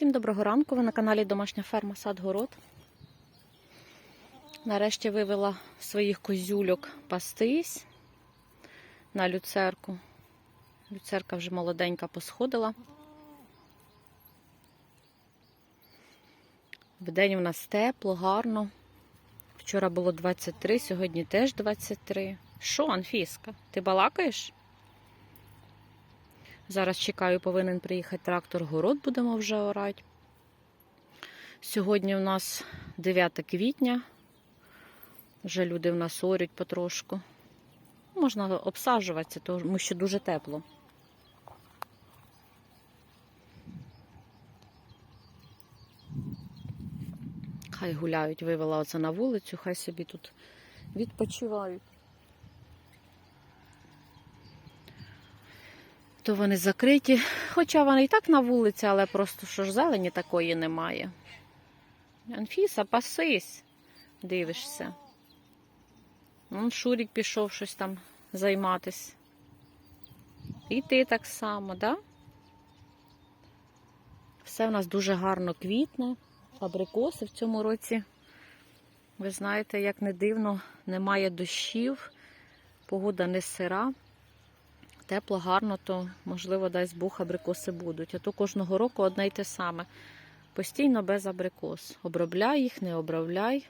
Всім доброго ранку. Ви на каналі Домашня ферма Сад Город. Нарешті вивела своїх козюльок пастись на люцерку. Люцерка вже молоденька посходила. Вдень у нас тепло, гарно. Вчора було 23, сьогодні теж 23. Що, Анфіска, ти балакаєш? Зараз чекаю, повинен приїхати трактор, город будемо вже орати. Сьогодні у нас 9 квітня. Вже люди в нас орють потрошку. Можна обсаджуватися, тому що дуже тепло. Хай гуляють, вивела оце на вулицю, хай собі тут відпочивають. То вони закриті, хоча вони і так на вулиці, але просто що ж зелені такої немає. Анфіса, пасись, дивишся. Вон Шурік пішов щось там займатись. І ти так само, да? Все в нас дуже гарно квітне. Абрикоси в цьому році. Ви знаєте, як не дивно, немає дощів, погода не сира. Тепло, гарно, то, можливо, дасть Бог абрикоси будуть. А то кожного року одне й те саме. Постійно без абрикос. Обробляй їх, не обробляй.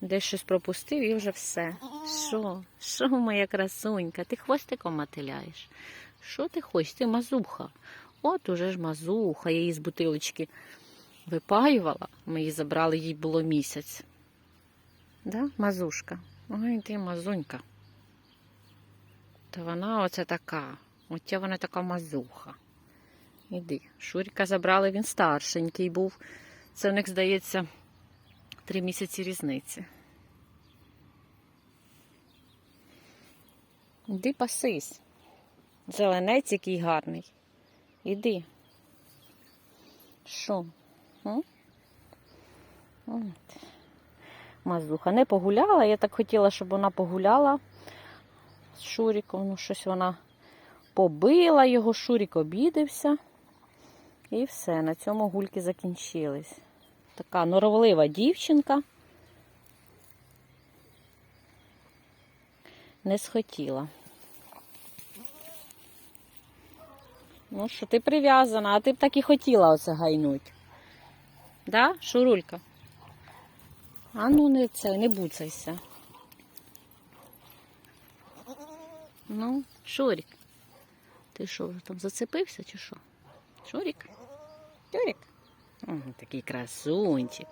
Десь щось пропустив і вже все. Що? Що, моя красунька? Ти хвостиком мотиляєш? Що ти хочеш? Ти мазуха. От уже ж мазуха, я її з бутилочки випаювала. Ми її забрали, їй було місяць. Да? Мазушка. Ой, ти мазунька. То вона оце така. Оця вона така мазуха. Іди. Шуріка забрали, він старшенький був. Це в них, здається, три місяці різниці. Іди пасись. Зеленець який гарний. Іди. Що? Мазуха не погуляла. Я так хотіла, щоб вона погуляла Шуріком. Ну, щось вона побила його, Шурік обідився. І все, на цьому гульки закінчились. Така норовлива дівчинка. Не схотіла. Ну що, ти прив'язана, а ти б так і хотіла оце гайнуть. Да, Шурулька? А ну не це, не буцайся. Ну, Шурік. Ти що, вже там зацепився чи що? Шурік? Шурік? О, такий красунчик.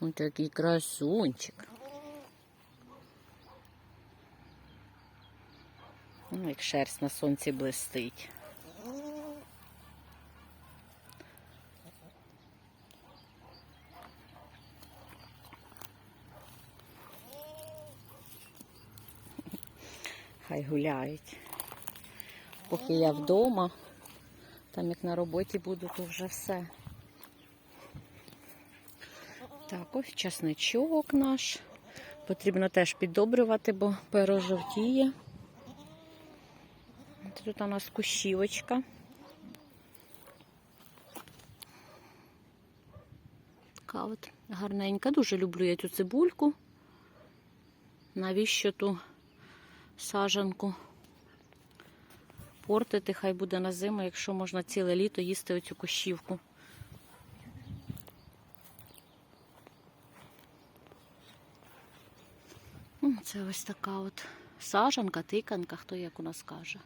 Ось такий красунчик. Ну, як шерсть на сонці блистить. Хай гуляють. Поки я вдома, там як на роботі буду, то вже все. Так, ось часничок наш. Потрібно теж піддобрювати, бо перожовтіє. Тут у нас кущівочка. Така от гарненька. Дуже люблю я цю цибульку. Навіщо ту сажанку портити, хай буде на зиму, якщо можна ціле літо їсти оцю кущівку. Це ось така от сажанка, тиканка, хто як у нас каже.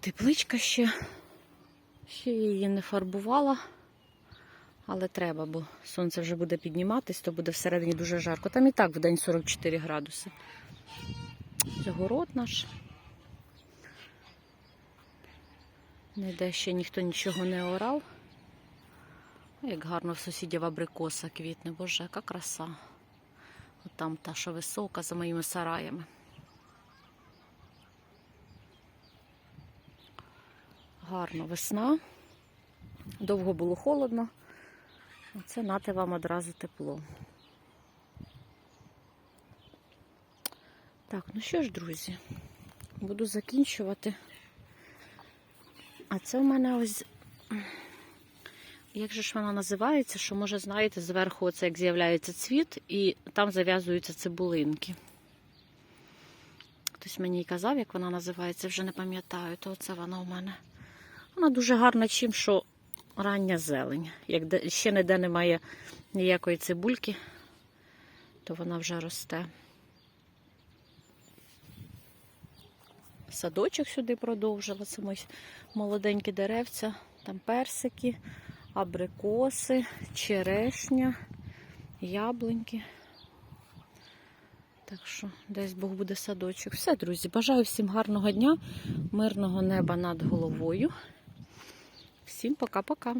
Тепличка ще, ще її не фарбувала. Але треба, бо сонце вже буде підніматись, то буде всередині дуже жарко. Там і так в день 44 градуси. Це город наш. Ніде ще ніхто нічого не орав. Як гарно в сусідів абрикоса квітне, боже, яка краса. От там та, що висока за моїми сараями. Гарно весна. Довго було холодно. Оце нате вам одразу тепло. Так, ну що ж, друзі, буду закінчувати А це у мене ось. Як же ж вона називається? Що може, знаєте, зверху оце як з'являється цвіт, і там зав'язуються цибулинки. Хтось мені казав, як вона називається, вже не пам'ятаю, то це вона у мене. Вона дуже гарна чим, що рання зелень. Як ще ніде немає ніякої цибульки, то вона вже росте. Садочок сюди продовжила. Це мої молоденькі деревця, там персики, абрикоси, черешня, яблуньки. Так що десь Бог буде садочок. Все, друзі, бажаю всім гарного дня, мирного неба над головою. Всім пока-пока.